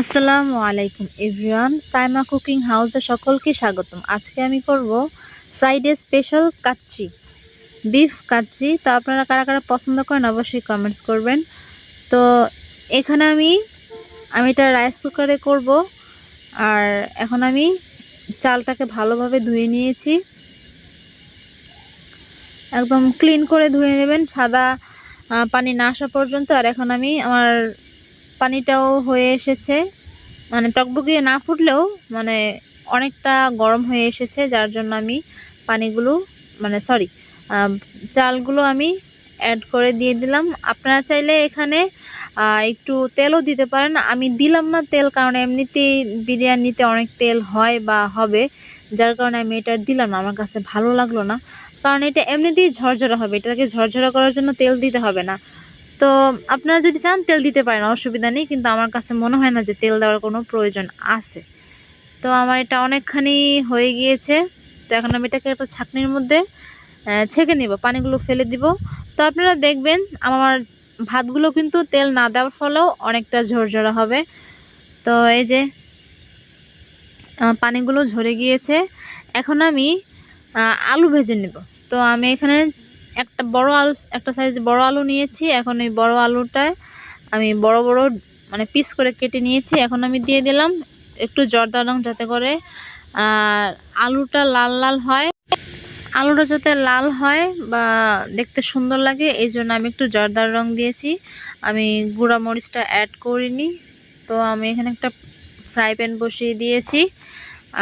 আসসালামু আলাইকুম, everyone. Saima cooking হাউসে সকলকে স্বাগতম। আজকে আমি করব Friday special kacchi, beef kacchi. তো আপনারা কারা কারা পছন্দ করেন অবশ্যই কমেন্টস করবেন। তো এখানে আমি আমি এটা রাইস কুকারে করব। আর এখন আমি চালটাকে ভালোভাবে ধুয়ে নিয়েছি। একদম ক্লিন করে ধুয়ে নেবেন। সাদা পানি না আসা পর্যন্ত। আর এখন আমি আমার পানিটাও হয়ে এসেছে। মানে টকবগিয়ে না ফুটলেও মানে অনেকটা গরম হয়ে এসেছে, যার জন্য আমি পানিগুলো মানে সরি চালগুলো আমি অ্যাড করে দিয়ে দিলাম। আপনারা চাইলে এখানে একটু তেলও দিতে পারেন। আমি দিলাম না তেল, কারণ এমনিতেই বিরিয়ানিতে অনেক তেল হয় বা হবে, যার কারণে আমি এটা দিলাম না। আমার কাছে ভালো লাগল না। কারণ এটা এমনিতেই ঝরঝরা হবে। এটাকে ঝরঝরা করার জন্য তেল দিতে হবে না। তো আপনারা যদি চান তেল দিতে পারেন, অসুবিধা নেই, কিন্তু আমার কাছে মনে হয় না যে তেল দেওয়ার কোনো প্রয়োজন আছে। তো আমার এটা অনেকখানি হয়ে গিয়েছে। তো এখন আমি এটাকে একটা ছাকনির মধ্যে ছেঁকে নিব, পানিগুলো ফেলে দিব। তো আপনারা দেখবেন, আমার ভাতগুলো কিন্তু তেল না দেওয়ার ফলেও অনেকটা ঝরঝরা হবে। তো এই যে পানিগুলো ঝরে গিয়েছে। এখন আমি আলু ভেজে নেব। তো আমি এখানে একটা বড় আলু, একটা সাইজ বড় আলু নিয়েছি। এখন এই বড় আলুটায় আমি বড় বড় মানে পিস করে কেটে নিয়েছি। এখন আমি দিয়ে দিলাম একটু জর্দা রং যাতে করে, আর আলুটা লাল লাল হয়। আলুটা যাতে লাল হয় বা দেখতে সুন্দর লাগে, এই জন্য আমি একটু জর্দার রং দিয়েছি। আমি গুঁড়া মরিচটা অ্যাড করিনি, তো আমি এখানে একটা ফ্রাই প্যান বসিয়ে দিয়েছি।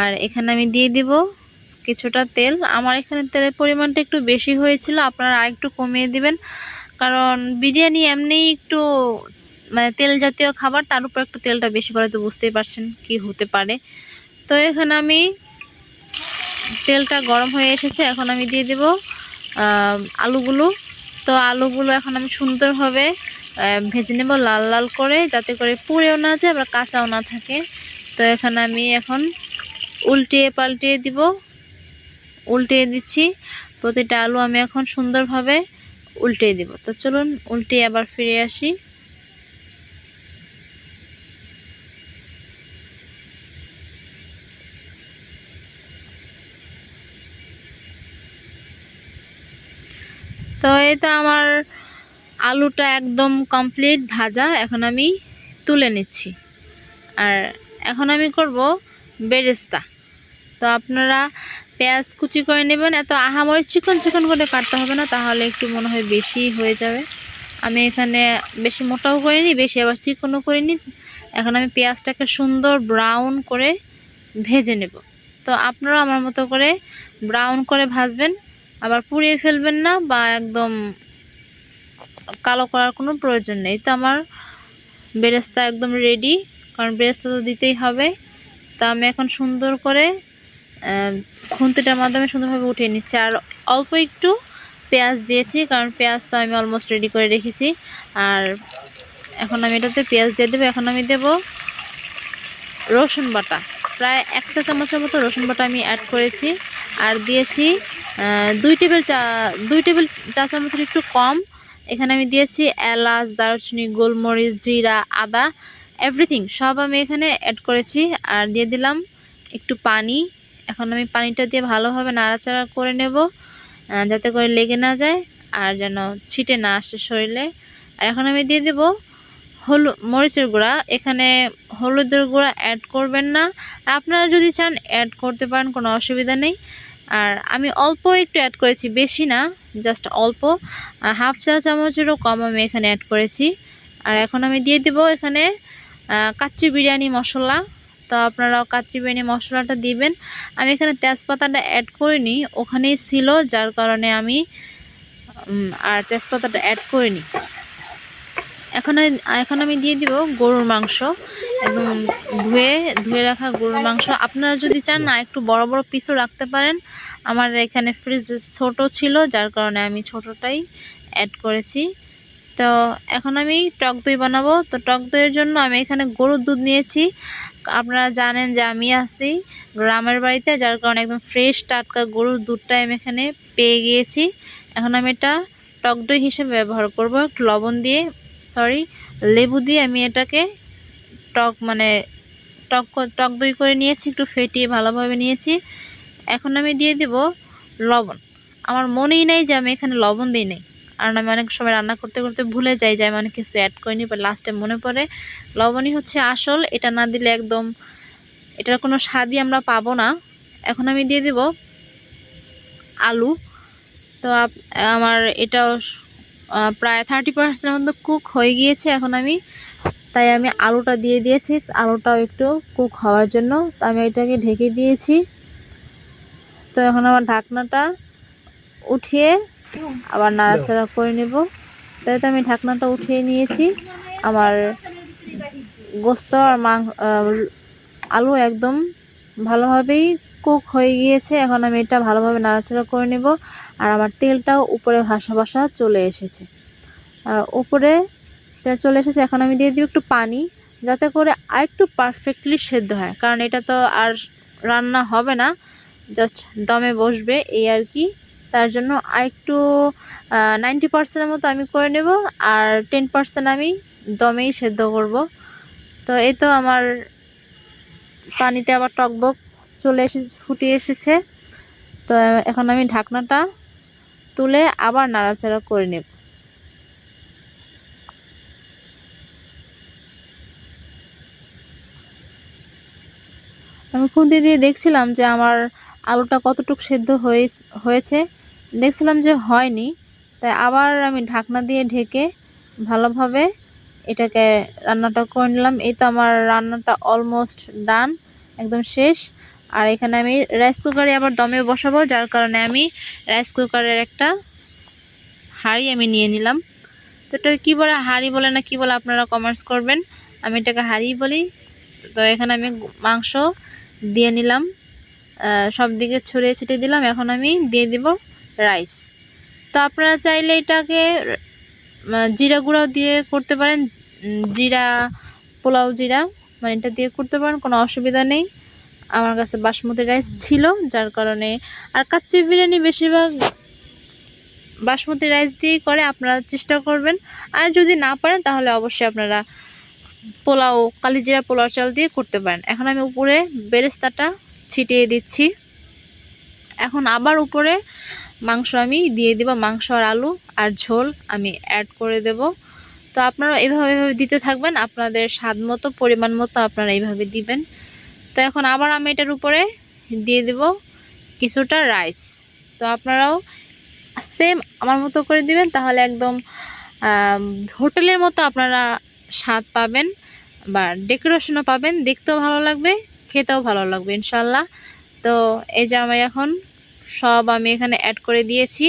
আর এখানে আমি দিয়ে দিব কিছুটা তেল। আমার এখানে তেলের পরিমাণটা একটু বেশি হয়েছিল, আপনারা আরেকটু কমিয়ে দিবেন। কারণ বিরিয়ানি এমনিই একটু মানে তেল জাতীয় খাবার, তার উপর একটু তেলটা বেশি পড়ে তো বুঝতেই পারছেন কি হতে পারে। তো এখানে আমি তেলটা গরম হয়ে এসেছে, এখন আমি দিয়ে দেব আলুগুলো। তো আলুগুলো এখন আমি সুন্দরভাবে ভেজে নেব লাল লাল করে, যাতে করে পুড়েও না যায়, আবার কাঁচাও না থাকে। তো এখানে আমি এখন উল্টিয়ে পাল্টিয়ে দিব। উল্টিয়ে দিচ্ছি। প্রতিটা আলু আমি এখন সুন্দরভাবে উল্টিয়ে দিব। তো চলুন উল্টিয়ে আবার ফিরে আসি। তো এই তো আমার আলুটা একদম কমপ্লিট ভাজা। এখন আমি তুলে নিচ্ছি। আর এখন আমি করব বেরেস্তা। তো আপনারা পেঁয়াজ কুচি করে নেবেন। এত আহামরি চিকন চিকন করে কাটতে হবে না, তাহলে একটু মনে হয় বেশি হয়ে যাবে। আমি এখানে বেশি মোটাও করিনি, বেশি আবার চিকনও করিনি। এখন আমি পেঁয়াজটাকে সুন্দর ব্রাউন করে ভেজে নেব। তো আপনারা আমার মতো করে ব্রাউন করে ভাজবেন, আবার পুড়িয়ে ফেলবেন না বা একদম কালো করার কোনো প্রয়োজন নেই। তো আমার বেরেস্তা একদম রেডি কারণ বেরেস্তা তো দিতেই হবে। তা আমি এখন সুন্দর করে খুন্তিটার মাধ্যমে সুন্দরভাবে উঠিয়ে নিচ্ছি। আর অল্প একটু পেঁয়াজ দিয়েছি, কারণ পেঁয়াজ তো আমি অলমোস্ট রেডি করে রেখেছি। আর এখন আমি এটাতে পেঁয়াজ দিয়ে দেবো। এখন আমি দেব রসুন বাটা। প্রায় এক চা চামচের মতো রসুন বাটা আমি অ্যাড করেছি। আর দিয়েছি দুই টেবিল চা, দুই টেবিল চা চামচের একটু কম। এখানে আমি দিয়েছি এলাচ, দারুচিনি, গোলমরিচ, জিরা, আদা এভরিথিং সব আমি এখানে অ্যাড করেছি। আর দিয়ে দিলাম একটু পানি। এখন আমি পানিটা দিয়ে ভালোভাবে নাড়াচাড়া করে নেব যাতে করে লেগে না যায় আর যেন ছিটে না আসে শরীরে। আর এখন আমি দিয়ে দেব হলু, মরিচের গুঁড়া। এখানে হলুদের গুঁড়া অ্যাড করবেন না। আপনারা যদি চান অ্যাড করতে পারেন, কোনো অসুবিধা নেই। আর আমি অল্প একটু অ্যাড করেছি, বেশি না জাস্ট অল্প। হাফ চা চামচেরও কম আমি এখানে অ্যাড করেছি। আর এখন আমি দিয়ে দেব এখানে কাচ্চি বিরিয়ানি মশলা। তো আপনারাও কাচ্চি বেনি মশলাটা দিবেন। আমি এখানে তেজপাতাটা অ্যাড করিনি, ওখানেই ছিল, যার কারণে আমি আর তেজপাতাটা অ্যাড করিনি। এখন এখন আমি দিয়ে দিব গরুর মাংস। একদম ধুয়ে ধুয়ে রাখা গরুর মাংস। আপনারা যদি চান না, একটু বড় বড় পিসও রাখতে পারেন। আমার এখানে ফ্রিজ ছোট ছিল, যার কারণে আমি ছোটটাই অ্যাড করেছি। তো এখন আমি টক দই বানাবো। তো টক দইয়ের জন্য আমি এখানে গরুর দুধ নিয়েছি। আপনারা জানেন যে আমি আছি গ্রামের বাড়িতে, যার কারণে একদম ফ্রেশ টাটকা গরুর দুধটা আমি এখানে পেয়ে গিয়েছি। এখন আমি এটা টক দই হিসেবে ব্যবহার করব লবণ দিয়ে সরি লেবু দিয়ে আমি এটাকে টক মানে টক টক দই করে নিয়েছি, একটু ফেটিয়ে ভালোভাবে নিয়েছি। এখন আমি দিয়ে দিব লবণ। আমার মনেই নেই যে আমি এখানে লবণ দিই নাই। কারণ আমি অনেক সময় রান্না করতে করতে ভুলে যাই যে আমি অনেক কিছু অ্যাড করিনি বা লাস্টে মনে পড়ে। লবণই হচ্ছে আসল, এটা না দিলে একদম এটার কোনো স্বাদই আমরা পাবো না। এখন আমি দিয়ে দিব আলু। তো আমার এটাও প্রায় থার্টি পার্সেন্টের মতো কুক হয়ে গিয়েছে এখন আমি। তাই আমি আলুটা দিয়ে দিয়েছি, আলুটাও একটু কুক হওয়ার জন্য। তো আমি এটাকে ঢেকে দিয়েছি। তো এখন আমার ঢাকনাটা উঠিয়ে আবার নাড়াচাড়া করে নেব। তাই তো আমি ঢাকনাটা উঠিয়ে নিয়েছি। আমার গোস্ত আর মাং আহ, আলু একদম ভালোভাবেই কুক হয়ে গিয়েছে। এখন আমি এটা ভালোভাবে নাড়াচাড়া করে নেব। আর আমার তেলটাও উপরে ভাসা ভাসা চলে এসেছে। আর উপরে তেল চলে এসেছে। এখন আমি দিয়ে দিব একটু পানি যাতে করে আরেকটু পারফেক্টলি সেদ্ধ হয়। কারণ এটা তো আর রান্না হবে না। জাস্ট দমে বসবে এই আর কি। তার জন্য আরেকটু নাইনটি পার্সেন্টের মতো আমি করে নেব আর টেন পার্সেন্ট আমি দমেই সেদ্ধ করব। তো এই তো আমার পানিতে আবার টকবক চলে এসেছে, ফুটে এসেছে। তো এখন আমি ঢাকনাটা তুলে আবার নাড়াচাড়া করে নেব। আমি খুন্তি দিয়ে দেখছিলাম যে আমার আলুটা কতটুকু সেদ্ধ হয়ে হয়েছে। দেখছিলাম যে হয়নি, তাই আবার আমি ঢাকনা দিয়ে ঢেকে ভালোভাবে এটাকে রান্নাটা করে নিলাম। এই তো আমার রান্নাটা অলমোস্ট ডান একদম শেষ। আর এখানে আমি রাইস কুকারে আবার দমে বসাবো, যার কারণে আমি রাইস কুকারের একটা হাঁড়ি আমি নিয়ে নিলাম। তো এটা কী বলে হাঁড়ি বলে না কি বলে আপনারা কমেন্টস করবেন। আমি এটাকে হাঁড়ি বলি। তো এখানে আমি মাংস দিয়ে নিলাম। সব দিকে ছড়িয়ে ছিটিয়ে দিলাম। এখন আমি দিয়ে দিব রাইস তো আপনারা চাইলে এটাকে জিরা গুঁড়াও দিয়ে করতে পারেন। জিরা, পোলাও জিরা মানে এটা দিয়ে করতে পারেন, কোনো অসুবিধা নেই। আমার কাছে বাসমতি রাইস ছিল, যার কারণে, আর কাচ্চি বিরিয়ানি বেশিরভাগ বাসমতি রাইস দিয়েই করে, আপনারা চেষ্টা করবেন। আর যদি না পারেন, তাহলে অবশ্যই আপনারা পোলাও, কালিজিরা পোলাও চাল দিয়ে করতে পারেন। এখন আমি উপরে বেরেস্তাটা ছিটিয়ে দিচ্ছি। এখন আবার উপরে মাংস আমি দিয়ে দেব, মাংস আর আলু আর ঝোল আমি অ্যাড করে দেব। তো আপনারা এভাবে এভাবে দিতে থাকবেন, আপনাদের স্বাদ মতো, পরিমাণ মতো আপনারা এইভাবে দিবেন। তো এখন আবার আমি এটার উপরে দিয়ে দেব কিছুটা রাইস তো আপনারাও সেম আমার মতো করে দিবেন, তাহলে একদম হোটেলের মতো আপনারা স্বাদ পাবেন বা ডেকোরেশনও পাবেন। দেখতেও ভালো লাগবে, খেতেও ভালো লাগবে ইনশাল্লাহ তো এই যে আমি এখন সব আমি এখানে অ্যাড করে দিয়েছি।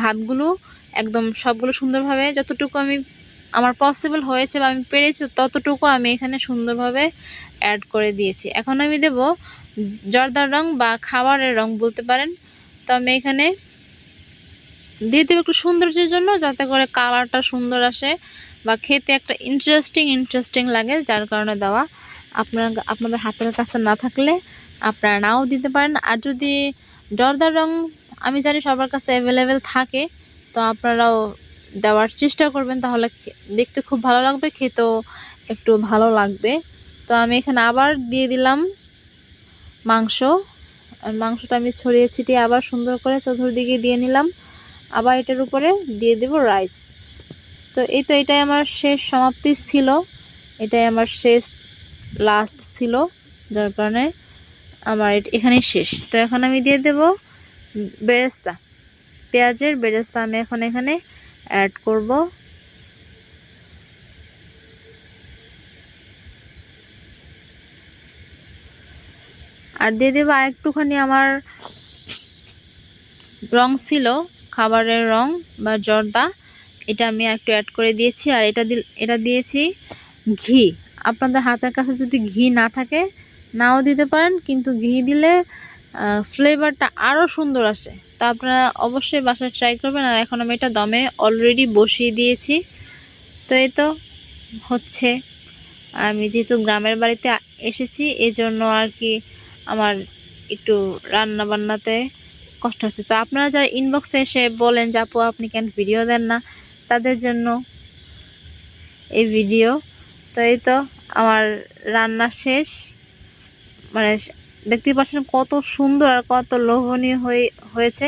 ভাতগুলো একদম সবগুলো সুন্দরভাবে যতটুকু আমি, আমার পসিবল হয়েছে বা আমি পেরেছি ততটুকু আমি এখানে সুন্দরভাবে অ্যাড করে দিয়েছি। এখন আমি দেব জর্দার রং বা খাবারের রং বলতে পারেন। তো আমি এখানে দিয়ে দেবো একটু সৌন্দর্যের জন্য যাতে করে কালারটা সুন্দর আসে বা খেতে একটা ইন্টারেস্টিং ইন্টারেস্টিং লাগে, যার কারণে দেওয়া। আপনার, আপনাদের হাতের কাছে না থাকলে আপনারা নাও দিতে পারেন। আর যদি জর্দার রং আমি জানি সবার কাছে অ্যাভেলেবেল থাকে, তো আপনারাও দেওয়ার চেষ্টা করবেন তাহলে দেখতে খুব ভালো লাগবে, খেতেও একটু ভালো লাগবে। তো আমি এখানে আবার দিয়ে দিলাম মাংস। মাংসটা আমি ছড়িয়ে ছিটিয়ে আবার সুন্দর করে চতুর্দিকে দিয়ে নিলাম। আবার এটার উপরে দিয়ে দেব রাইস তো এই তো এটাই আমার শেষ সমাপ্তি ছিল। এটাই আমার শেষ লাস্ট ছিল, যার কারণে আমার এখানেই শেষ। তো এখন আমি দিয়ে দেব বেরেস্তা। পেঁয়াজের বেরেস্তা আমি এখন এখানে অ্যাড করব। আর দিয়ে দেবো আরেকটুখানি আমার রং ছিল, খাবারের রং বা জর্দা। এটা আমি একটু অ্যাড করে দিয়েছি। আর এটা এটা দিয়েছি ঘি। আপনাদের হাতের কাছে যদি ঘি না থাকে নাও দিতে পারেন, কিন্তু ঘি দিলে ফ্লেভারটা আরও সুন্দর আসে। তো আপনারা অবশ্যই বাসায় ট্রাই করবেন। আর এখন আমি এটা দমে অলরেডি বসিয়ে দিয়েছি। তো এই তো হচ্ছে। আর আমি যেহেতু গ্রামের বাড়িতে এসেছি এই জন্য আর কি আমার একটু রান্না বান্নাতে কষ্ট হচ্ছে। তো আপনারা যারা ইনবক্সে এসে বলেন যে, আপু, আপনি কেন ভিডিও দেন না? তাদের জন্য এই ভিডিও তো এই তো আমার রান্না শেষ। মানে দেখতেই পাচ্ছেন কত সুন্দর আর কত লোভনীয় হয়ে, হয়েছে।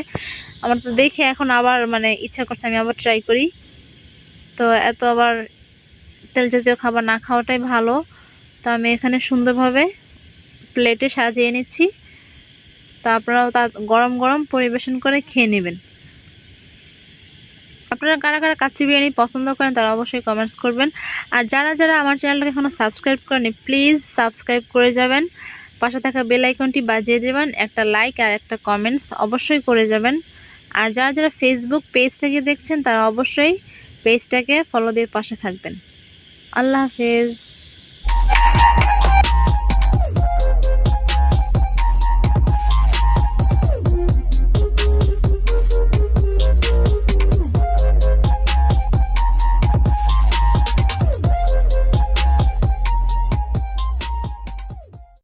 আমার তো দেখে এখন আবার মানে ইচ্ছা করছে আমি আবার ট্রাই করি। তো এত আবার তেল জাতীয় খাবার না খাওয়াটাই ভালো। তো আমি এখানে সুন্দরভাবে প্লেটে সাজিয়ে নিচ্ছি। তো আপনারাও তা গরম গরম পরিবেশন করে খেয়ে নেবেন। আপনারা কারা কারা কাচ্চি বিরিয়ানি পছন্দ করেন তারা অবশ্যই কমেন্টস করবেন। আর যারা যারা আমার চ্যানেলটাকে এখনও সাবস্ক্রাইব করেনি প্লিজ সাবস্ক্রাইব করে যাবেন। পাশে থাকা বেল আইকনটি বাজিয়ে দেবেন, একটা লাইক আর একটা কমেন্টস অবশ্যই করে যাবেন। আর যারা যারা ফেসবুক পেজ থেকে দেখছেন, তারা অবশ্যই পেজটাকে ফলো দিয়ে পাশে থাকবেন। আল্লাহ হাফেজ।